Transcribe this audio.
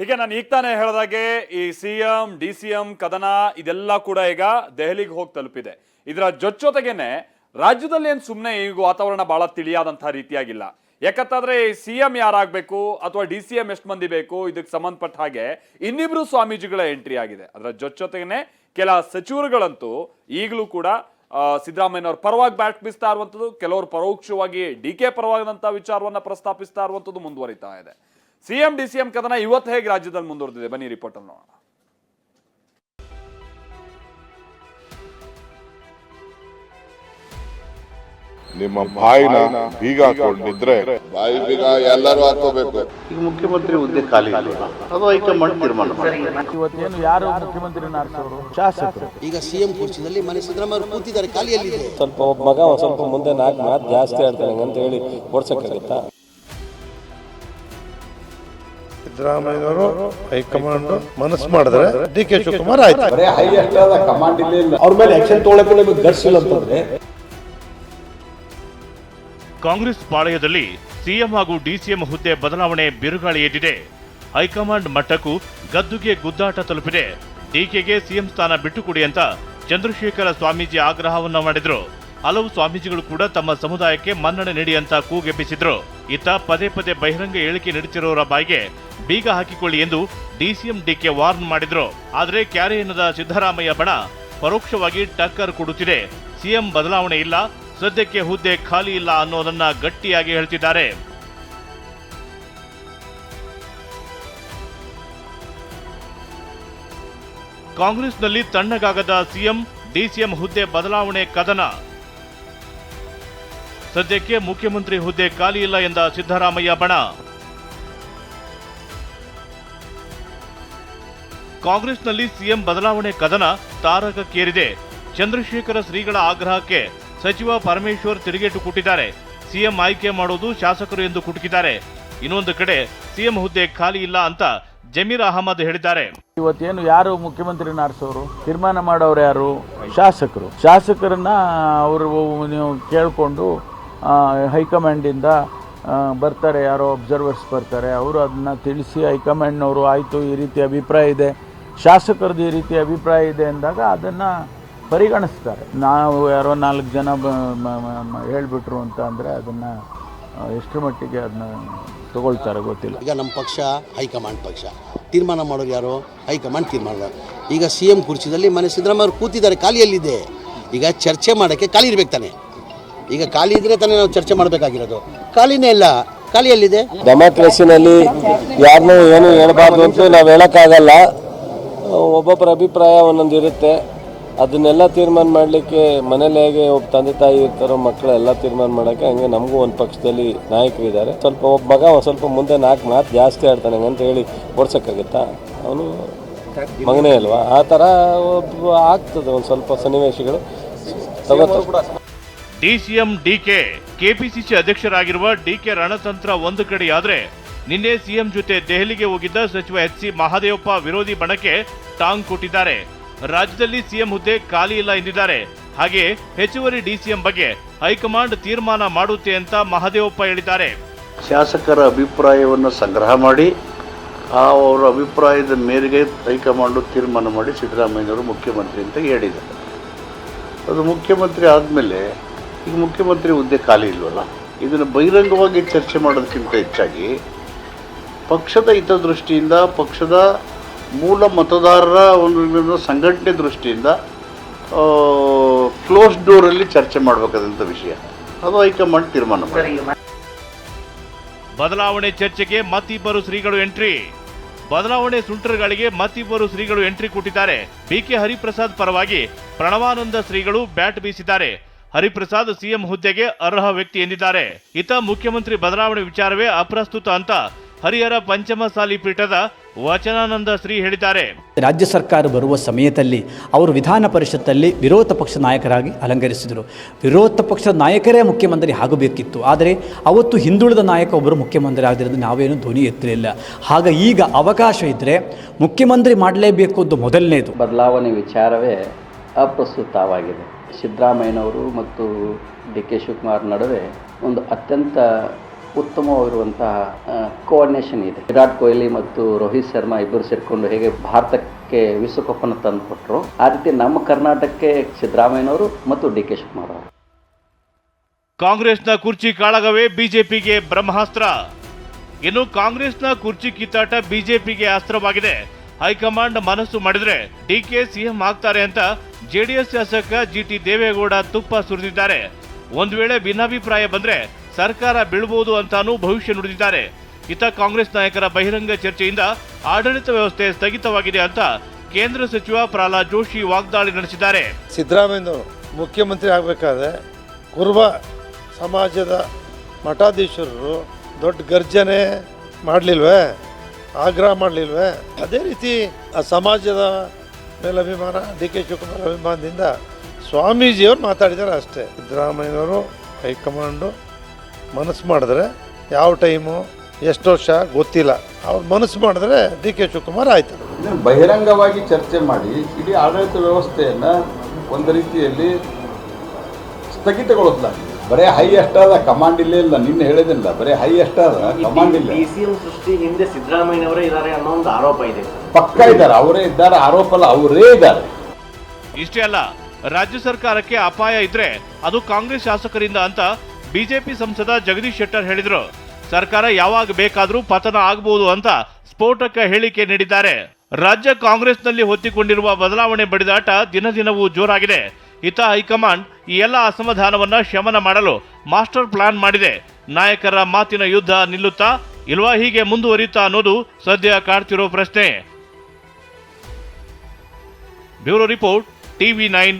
ಹೀಗೆ ನಾನು ಈಗ ತಾನೇ ಹೇಳಿದಾಗೆ ಈ C M, D C M ಕದನ ಇದೆಲ್ಲ ಕೂಡ ಈಗ ದೆಹಲಿಗೆ ಹೋಗಿ ತಲುಪಿದೆ. ಇದರ ಜೊತೆಗೇನೆ ರಾಜ್ಯದಲ್ಲಿ ಏನು ಸುಮ್ಮನೆ ಈಗ ವಾತಾವರಣ ಬಹಳ ತಿಳಿಯಾದಂತಹ ರೀತಿಯಾಗಿಲ್ಲ. ಯಾಕಂತಂದ್ರೆ ಸಿ ಎಂ ಯಾರಾಗಬೇಕು ಅಥವಾ ಡಿ ಸಿ ಎಂ ಎಷ್ಟು ಮಂದಿ ಬೇಕು ಇದಕ್ಕೆ ಸಂಬಂಧಪಟ್ಟ ಹಾಗೆ ಇನ್ನಿಬ್ರು ಸ್ವಾಮೀಜಿಗಳ ಎಂಟ್ರಿ ಆಗಿದೆ. ಅದರ ಜೊತೆಗೇನೆ ಕೆಲ ಸಚಿವರುಗಳಂತೂ ಈಗಲೂ ಕೂಡ ಸಿದ್ದರಾಮಯ್ಯನವ್ರ ಪರವಾಗಿ ಬ್ಯಾಟ್ ಬೀಸ್ತಾ ಇರುವಂಥದ್ದು, ಕೆಲವರು ಪರೋಕ್ಷವಾಗಿ ಡಿ ಕೆ ಪರವಾದಂತಹ ವಿಚಾರವನ್ನ ಪ್ರಸ್ತಾಪಿಸ್ತಾ ಇರುವಂಥದ್ದು ಮುಂದುವರಿತಾ ಇದೆ. ಸಿಎಂ ಡಿ ಸಿ ಎಂ ಕದನ ಇವತ್ತು ಹೇಗೆ ರಾಜ್ಯದಲ್ಲಿ ಮುಂದುವರೆದಿದೆ? ಬನ್ನಿ ರಿಪೋರ್ಟ್ ಅಲ್ಲಿ ನೋಡೋಣ. ನಿಮ್ಮ ಬಾಯಿನ ಬೀಗ ಹಾಕೊಂಡಿದ್ರೆ ಬಾಯಿ ಬೀಗ ಎಲ್ಲರೂ ಹಾಕೋಬೇಕು ಈಗ ಮುಖ್ಯಮಂತ್ರಿ ಹುದ್ದೆ ಖಾಲಿ ಅದು ಹೈಕಮಾಂಡ್ ತೀರ್ಮಾನ ಇವತ್ತೇನು ಯಾರು ಮುಖ್ಯಮಂತ್ರಿ ಆರಿಸೋರು? ಶಾಸಕರು. ಈಗ ಸಿಎಂ ಕುರ್ಚಿನಲ್ಲಿ ಮನೆ ಸಿದ್ದರಾಮಯ್ಯ ಕೂತಿದ್ದಾರೆ ಖಾಲಿಯಲ್ಲಿ ಸ್ವಲ್ಪ ಒಬ್ಬ ಮಗ ಸ್ವಲ್ಪ ಮುಂದೆ ನಾಲ್ಕು ಮಾತು ಜಾಸ್ತಿ ಆಡ್ತಾನೆ ಅಂತ ಹೇಳಿ ಓಡ್ಸಕ್ಕಾಗತ್ತಾ? ಸಿದ್ದರಾಮಯ್ಯನವರು ಹೈಕಮಾಂಡ್ ಮನಸ್ಸು ಮಾಡಿದ್ರೆ ಡಿ ಕೆ ಶಿವಕುಮಾರ್ ಆಯ್ತು. ಅವ್ರ ಮೇಲೆ ಆಕ್ಷನ್ ತೊಗೊಳಕ್ಕೆ ನಿಮಗೆ ಗಟ್ಸ್ ಇಲ್ಲ ಅಂತಂದ್ರೆ? ಕಾಂಗ್ರೆಸ್ ಪಾಳಯದಲ್ಲಿ ಸಿಎಂ ಹಾಗೂ ಡಿಸಿಎಂ ಹುದ್ದೆ ಬದಲಾವಣೆ ಬಿರುಗಾಳಿ ಎದ್ದಿದೆ. ಹೈಕಮಾಂಡ್ ಮಟ್ಟಕ್ಕೂ ಗದ್ದುಗೆ ಗುದ್ದಾಟ ತಲುಪಿದೆ. ಡಿಕೆಗೆ ಸಿಎಂ ಸ್ಥಾನ ಬಿಟ್ಟುಕೊಡಿ ಅಂತ ಚಂದ್ರಶೇಖರ ಸ್ವಾಮೀಜಿ ಆಗ್ರಹವನ್ನ ಮಾಡಿದ್ರು. ಹಲವು ಸ್ವಾಮೀಜಿಗಳು ಕೂಡ ತಮ್ಮ ಸಮುದಾಯಕ್ಕೆ ಮನ್ನಣೆ ನೀಡಿ ಅಂತ ಕೂಗೆಬ್ಬಿಸಿದ್ರು. ಇತ್ತ ಪದೇ ಪದೇ ಬಹಿರಂಗ ಹೇಳಿಕೆ ನೀಡುತ್ತಿರೋರ ಬಾಯಿಗೆ ಬೀಗ ಹಾಕಿಕೊಳ್ಳಿ ಎಂದು ಡಿಸಿಎಂ ಡಿಕೆ ವಾರ್ನ್ ಮಾಡಿದ್ರು. ಆದರೆ ಕ್ಯಾರೆ ಎನ್ನದ ಸಿದ್ದರಾಮಯ್ಯ ಬಣ ಪರೋಕ್ಷವಾಗಿ ಟಕ್ಕರ್ ಕೊಡುತ್ತಿದೆ. ಸಿಎಂ ಬದಲಾವಣೆ ಇಲ್ಲ, ಸದ್ಯಕ್ಕೆ ಹುದ್ದೆ ಖಾಲಿ ಇಲ್ಲ ಅನ್ನೋದನ್ನ ಗಟ್ಟಿಯಾಗಿ ಹೇಳ್ತಿದ್ದಾರೆ. ಕಾಂಗ್ರೆಸ್ನಲ್ಲಿ ತಣ್ಣಗಾಗದ ಸಿಎಂ, ಡಿಸಿಎಂ ಹುದ್ದೆ ಬದಲಾವಣೆ ಕದನ ಸದ್ಯಕ್ಕೆ ಮುಖ್ಯಮಂತ್ರಿ ಹುದ್ದೆ ಖಾಲಿ ಇಲ್ಲ ಎಂದ ಸಿದ್ದರಾಮಯ್ಯ ಬಣ. ಕಾಂಗ್ರೆಸ್ನಲ್ಲಿ ಸಿಎಂ ಬದಲಾವಣೆ ಕದನ ತಾರಕಕ್ಕೇರಿದೆ. ಚಂದ್ರಶೇಖರ ಶ್ರೀಗಳ ಆಗ್ರಹಕ್ಕೆ ಸಚಿವ ಪರಮೇಶ್ವರ್ ತಿರುಗೇಟು ಕೊಟ್ಟಿದ್ದಾರೆ. ಸಿಎಂ ಆಯ್ಕೆ ಮಾಡೋದು ಶಾಸಕರು ಎಂದು ಕುಟುಕಿದ್ದಾರೆ. ಇನ್ನೊಂದು ಕಡೆ ಸಿಎಂ ಹುದ್ದೆ ಖಾಲಿ ಇಲ್ಲ ಅಂತ ಜಮೀರ್ ಅಹಮದ್ ಹೇಳಿದ್ದಾರೆ. ಇವತ್ತೇನು ಯಾರು ಮುಖ್ಯಮಂತ್ರಿ ಆರಿಸೋರು ತೀರ್ಮಾನ ಮಾಡೋರು ಯಾರು? ಶಾಸಕರು. ಶಾಸಕರನ್ನ ಅವರು ನೀವು ಕೇಳಿಕೊಂಡು ಹೈಕಮಾಂಡಿಂದ ಬರ್ತಾರೆ, ಯಾರೋ ಅಬ್ಸರ್ವರ್ಸ್ ಬರ್ತಾರೆ. ಅವರು ಅದನ್ನು ತಿಳಿಸಿ ಹೈಕಮಾಂಡ್ನವರು ಆಯಿತು, ಈ ರೀತಿ ಅಭಿಪ್ರಾಯ ಇದೆ. ಶಾಸಕರದ್ದು ಈ ರೀತಿ ಅಭಿಪ್ರಾಯ ಇದೆ ಅಂದಾಗ ಅದನ್ನು ಪರಿಗಣಿಸ್ತಾರೆ. ನಾವು ಯಾರೋ ನಾಲ್ಕು ಜನ ಹೇಳಿಬಿಟ್ರು ಅಂತ ಅಂದರೆ ಅದನ್ನು ಎಷ್ಟು ಮಟ್ಟಿಗೆ ಅದನ್ನ ತಗೊಳ್ತಾರೆ ಗೊತ್ತಿಲ್ಲ. ಈಗ ನಮ್ಮ ಪಕ್ಷ, ಹೈಕಮಾಂಡ್ ಪಕ್ಷ. ತೀರ್ಮಾನ ಮಾಡೋರು ಯಾರು, ಹೈಕಮಾಂಡ್ ತೀರ್ಮಾನ ಈಗ ಸಿ ಎಂ ಕುರ್ಚಿದಲ್ಲಿ ಮನೆ ಸಿದ್ದರಾಮಯ್ಯ ಅವರು ಕೂತಿದ್ದಾರೆ, ಖಾಲಿಯಲ್ಲಿದೆ. ಈಗ ಚರ್ಚೆ ಮಾಡೋಕ್ಕೆ ಖಾಲಿ ಇರ್ಬೇಕು ತಾನೆ. ಈಗ ಖಾಲಿ ಇದ್ರೆ ತಾನೇ ನಾವು ಚರ್ಚೆ ಮಾಡಬೇಕಾಗಿರೋದು. ಖಾಲಿನೇ ಇಲ್ಲ. ಖಾಲಿಯಲ್ಲಿದೆ. ಡೆಮಾಕ್ರಸಿನಲ್ಲಿ ಯಾರನ್ನೂ ಏನು ಹೇಳಬಾರ್ದು ಅಂತ ನಾವು ಹೇಳೋಕ್ಕಾಗಲ್ಲ. ಒಬ್ಬೊಬ್ಬರ ಅಭಿಪ್ರಾಯ ಒಂದೊಂದು ಇರುತ್ತೆ. ಅದನ್ನೆಲ್ಲ ತೀರ್ಮಾನ ಮಾಡಲಿಕ್ಕೆ ಮನೇಲಿ ಹೇಗೆ ಒಬ್ಬ ತಂದೆ ತಾಯಿ ಇರ್ತಾರೋ ಮಕ್ಕಳೆಲ್ಲ ತೀರ್ಮಾನ ಮಾಡೋಕ್ಕೆ ಹಂಗೆ ನಮಗೂ ಒಂದು ಪಕ್ಷದಲ್ಲಿ ನಾಯಕರು ಇದ್ದಾರೆ ಸ್ವಲ್ಪ ಒಬ್ಬ ಮಗ ಸ್ವಲ್ಪ ಮುಂದೆ ನಾಲ್ಕು ಮಾತು ಜಾಸ್ತಿ ಆಡ್ತಾನೆ ಅಂತ ಹೇಳಿ ಓಡ್ಸೋಕ್ಕಾಗತ್ತಾ? ಅವನು ಮಗನೇ ಅಲ್ವಾ? ಆ ಥರ ಒಬ್ಬ ಆಗ್ತದೆ ಒಂದು ಸ್ವಲ್ಪ ಸನ್ನಿವೇಶಗಳು. ತಗೋತಾರೆ ಡಿಸಿಎಂ ಡಿಕೆ, ಕೆಪಿಸಿಸಿ ಅಧ್ಯಕ್ಷರಾಗಿರುವ ಡಿಕೆ ರಣತಂತ್ರ ಒಂದು ಕಡೆಯಾದರೆ ನಿನ್ನೆ ಸಿಎಂ ಜೊತೆ ದೆಹಲಿಗೆ ಹೋಗಿದ್ದ ಸಚಿವ ಎಚ್ ಸಿ ಮಹಾದೇವಪ್ಪ ವಿರೋಧಿ ಬಣಕ್ಕೆ ಟಾಂಗ್ ಕೊಟ್ಟಿದ್ದಾರೆ. ರಾಜ್ಯದಲ್ಲಿ ಸಿಎಂ ಹುದ್ದೆ ಖಾಲಿ ಇಲ್ಲ ಎಂದಿದ್ದಾರೆ. ಹಾಗೆ ಹೆಚ್ಚುವರಿ ಡಿಸಿಎಂ ಬಗ್ಗೆ ಹೈಕಮಾಂಡ್ ತೀರ್ಮಾನ ಮಾಡುತ್ತೆ ಅಂತ ಮಹಾದೇವಪ್ಪ ಹೇಳಿದ್ದಾರೆ. ಶಾಸಕರ ಅಭಿಪ್ರಾಯವನ್ನು ಸಂಗ್ರಹ ಮಾಡಿ, ಆ ಅವರ ಅಭಿಪ್ರಾಯದ ಮೇರೆಗೆ ಹೈಕಮಾಂಡು ತೀರ್ಮಾನ ಮಾಡಿ ಸಿದ್ದರಾಮಯ್ಯವರು ಮುಖ್ಯಮಂತ್ರಿ ಅಂತ ಹೇಳಿದ್ದಾರೆ. ಅದು ಮುಖ್ಯಮಂತ್ರಿ ಆದಮೇಲೆ ಈಗ ಮುಖ್ಯಮಂತ್ರಿ ಹುದ್ದೆ ಖಾಲಿ ಇಲ್ವಲ್ಲ? ಇದನ್ನು ಬಹಿರಂಗವಾಗಿ ಚರ್ಚೆ ಮಾಡೋದಕ್ಕಿಂತ ಹೆಚ್ಚಾಗಿ ಪಕ್ಷದ ಹಿತದೃಷ್ಟಿಯಿಂದ ಪಕ್ಷದ ಮೂಲ ಮತದಾರರ ಒಂದು ಸಂಘಟನೆ ದೃಷ್ಟಿಯಿಂದ ಕ್ಲೋಸ್ ಡೋರಲ್ಲಿ ಚರ್ಚೆ ಮಾಡಬೇಕಾದಂಥ ವಿಷಯ. ಅದು ಹೈಕಮಾಂಡ್ ತೀರ್ಮಾನ ಮಾಡಿ ಬದಲಾವಣೆ ಚರ್ಚೆಗೆ ಮತ್ತಿಬ್ಬರು ಶ್ರೀಗಳು ಎಂಟ್ರಿ. ಬದಲಾವಣೆ ಸುಂಟರ್ಗಳಿಗೆ ಮತ್ತಿಬ್ಬರು ಶ್ರೀಗಳು ಎಂಟ್ರಿ ಕೊಟ್ಟಿದ್ದಾರೆ. ಬಿಕೆ ಹರಿಪ್ರಸಾದ್ ಪರವಾಗಿ ಪ್ರಣವಾನಂದ ಶ್ರೀಗಳು ಬ್ಯಾಟ್ ಬೀಸಿದ್ದಾರೆ. ಹರಿಪ್ರಸಾದ್ ಸಿಎಂ ಹುದ್ದೆಗೆ ಅರ್ಹ ವ್ಯಕ್ತಿ ಎಂದಿದ್ದಾರೆ. ಇತ ಮುಖ್ಯಮಂತ್ರಿ ಬದಲಾವಣೆ ವಿಚಾರವೇ ಅಪ್ರಸ್ತುತ ಅಂತ ಹರಿಹರ ಪಂಚಮಸಾಲಿ ಪೀಠದ ವಚನಾನಂದ ಶ್ರೀ ಹೇಳಿದ್ದಾರೆ. ರಾಜ್ಯ ಸರ್ಕಾರ ಬರುವ ಸಮಯದಲ್ಲಿ ಅವರು ವಿಧಾನ ಪರಿಷತ್ತಲ್ಲಿ ವಿರೋಧ ಪಕ್ಷ ನಾಯಕರಾಗಿ ಅಲಂಕರಿಸಿದರು. ವಿರೋಧ ಪಕ್ಷದ ನಾಯಕರೇ ಮುಖ್ಯಮಂತ್ರಿ ಆಗಬೇಕಿತ್ತು. ಆದರೆ ಅವತ್ತು ಹಿಂದುಳಿದ ನಾಯಕ ಒಬ್ಬರು ಮುಖ್ಯಮಂತ್ರಿ ಆಗದಿರೋದು ನಾವೇನು ಧ್ವನಿ ಎತ್ತಲಿಲ್ಲ ಆಗ ಈಗ ಅವಕಾಶ ಇದ್ದರೆ ಮುಖ್ಯಮಂತ್ರಿ ಮಾಡಲೇಬೇಕು ಅಂತ ಮೊದಲನೇದು. ಬದಲಾವಣೆ ವಿಚಾರವೇ ಅಪ್ರಸ್ತುತವಾಗಿದೆ. ಸಿದ್ದರಾಮಯ್ಯನವರು ಮತ್ತು ಡಿ ಕೆ ಶಿವಕುಮಾರ್ ನಡುವೆ ಒಂದು ಅತ್ಯಂತ ಉತ್ತಮವಾಗಿರುವಂತಹ ಕೋಆರ್ಡಿನೇಷನ್ ಇದೆ. ವಿರಾಟ್ ಕೊಹ್ಲಿ ಮತ್ತು ರೋಹಿತ್ ಶರ್ಮಾ ಇಬ್ಬರು ಸೇರಿಕೊಂಡು ಹೇಗೆ ಭಾರತಕ್ಕೆ ವಿಶ್ವಕಪ್ಪನ್ನು ತಂದುಕೊಟ್ರು, ಆ ರೀತಿ ನಮ್ಮ ಕರ್ನಾಟಕಕ್ಕೆ ಸಿದ್ದರಾಮಯ್ಯನವರು ಮತ್ತು ಡಿ ಕೆ ಶಿವಕುಮಾರ್ ಅವರು. ಕಾಂಗ್ರೆಸ್ನ ಕುರ್ಚಿ ಕಾಳಗವೇ ಬಿಜೆಪಿಗೆ ಬ್ರಹ್ಮಾಸ್ತ್ರ. ಇನ್ನು ಕಾಂಗ್ರೆಸ್ನ ಕುರ್ಚಿ ಕಿತ್ತಾಟ ಬಿಜೆಪಿಗೆ ಅಸ್ತ್ರವಾಗಿದೆ. ಹೈಕಮಾಂಡ್ ಮನಸ್ಸು ಮಾಡಿದ್ರೆ ಡಿಕೆ ಸಿಎಂ ಆಗ್ತಾರೆ ಅಂತ ಜೆಡಿಎಸ್ ಶಾಸಕ ಜಿಟಿ ದೇವೇಗೌಡ ತುಪ್ಪ ಸುರಿದಿದ್ದಾರೆ. ಒಂದು ವೇಳೆ ಭಿನ್ನಾಭಿಪ್ರಾಯ ಬಂದ್ರೆ ಸರ್ಕಾರ ಬೀಳಬಹುದು ಅಂತಾನೂ ಭವಿಷ್ಯ ನುಡಿದಿದ್ದಾರೆ. ಇತ ಕಾಂಗ್ರೆಸ್ ನಾಯಕರ ಬಹಿರಂಗ ಚರ್ಚೆಯಿಂದ ಆಡಳಿತ ವ್ಯವಸ್ಥೆ ಸ್ಥಗಿತವಾಗಿದೆ ಅಂತ ಕೇಂದ್ರ ಸಚಿವ ಪ್ರಹ್ಲಾದ್ ಜೋಶಿ ವಾಗ್ದಾಳಿ ನಡೆಸಿದ್ದಾರೆ. ಸಿದ್ದರಾಮಯ್ಯ ಮುಖ್ಯಮಂತ್ರಿ ಆಗಬೇಕಾದ್ರೆ ಕುರುಬ ಸಮಾಜದ ಮಠಾಧೀಶರು ದೊಡ್ಡ ಗರ್ಜನೆ ಮಾಡಲಿಲ್ವೇ? ಆಗ್ರಹ ಮಾಡಲಿಲ್ವೇ? ಅದೇ ರೀತಿ ಆ ಸಮಾಜದ ಮೇಲೆ ಅಭಿಮಾನ ಡಿ ಕೆ ಶಿವಕುಮಾರ್ ಅಭಿಮಾನದಿಂದ ಸ್ವಾಮೀಜಿಯವರು ಮಾತಾಡಿದ್ದಾರೆ ಅಷ್ಟೇ. ಸಿದ್ದರಾಮಯ್ಯನವರು ಹೈಕಮಾಂಡು ಮನಸ್ಸು ಮಾಡಿದ್ರೆ ಯಾವ ಟೈಮು, ಎಷ್ಟು ವರ್ಷ ಗೊತ್ತಿಲ್ಲ. ಅವ್ರು ಮನಸ್ಸು ಮಾಡಿದ್ರೆ ಡಿ ಕೆ ಶಿವಕುಮಾರ್ ಆಯ್ತು. ಬಹಿರಂಗವಾಗಿ ಚರ್ಚೆ ಮಾಡಿ, ಇಡೀ ಆಡಳಿತ ವ್ಯವಸ್ಥೆಯನ್ನು ಒಂದು ರೀತಿಯಲ್ಲಿ ಸ್ಥಗಿತಗೊಳಿಸಲಾಗಿದೆ. ಬರೇ ಹೈ ಅಷ್ಟಾದ ಕಮಾಂಡ್ ಇಲ್ಲೇ ಇಲ್ಲ ನಿನ್ನೆ ಹೇಳಿದಿಲ್ಲ ಬರೇ ಹೈ ಅಷ್ಟಾದ ಕಮಾಂಡ್ ಇಲ್ಲ. ಸೃಷ್ಟಿ ಹಿಂದೆ ಸಿದ್ದರಾಮಯ್ಯನವರೇ ಇದ್ದಾರೆ ಅನ್ನೋ ಒಂದು ಆರೋಪ ಇದೆ. ಪಕ್ಕ ಇದ್ದಾರೆ ಅವರೇ ಇದ್ದಾರೆ ಆರೋಪ ಅಲ್ಲ ಅವರೇ ಇದ್ದಾರೆ. ಇಷ್ಟೇ ಅಲ್ಲ ರಾಜ್ಯ ಸರ್ಕಾರಕ್ಕೆ ಅಪಾಯ ಇದ್ರೆ ಅದು ಕಾಂಗ್ರೆಸ್ ಶಾಸಕರಿಂದ ಅಂತ ಬಿಜೆಪಿ ಸಂಸದ ಜಗದೀಶ್ ಶೆಟ್ಟರ್ ಹೇಳಿದ್ರು. ಸರ್ಕಾರ ಯಾವಾಗ ಬೇಕಾದರೂ ಪತನ ಆಗಬಹುದು ಅಂತ ಸ್ಫೋಟಕ ಹೇಳಿಕೆ ನೀಡಿದ್ದಾರೆ. ರಾಜ್ಯ ಕಾಂಗ್ರೆಸ್ನಲ್ಲಿ ಹೊತ್ತಿಕೊಂಡಿರುವ ಬದಲಾವಣೆ ಬಡಿದಾಟ ದಿನ ದಿನವೂ ಜೋರಾಗಿದೆ. ಇತ್ತ ಹೈಕಮಾಂಡ್ ಈ ಎಲ್ಲ ಅಸಮಾಧಾನವನ್ನು ಶಮನ ಮಾಡಲು ಮಾಸ್ಟರ್ ಪ್ಲಾನ್ ಮಾಡಿದೆ. ನಾಯಕರ ಮಾತಿನ ಯುದ್ಧ ನಿಲ್ಲುತ್ತಾ ಇಲ್ವಾ ಹೀಗೆ ಮುಂದುವರಿಯುತ್ತಾ ಅನ್ನೋದು ಸದ್ಯ ಕಾಡ್ತಿರೋ ಪ್ರಶ್ನೆ. Bureau report, TV nine.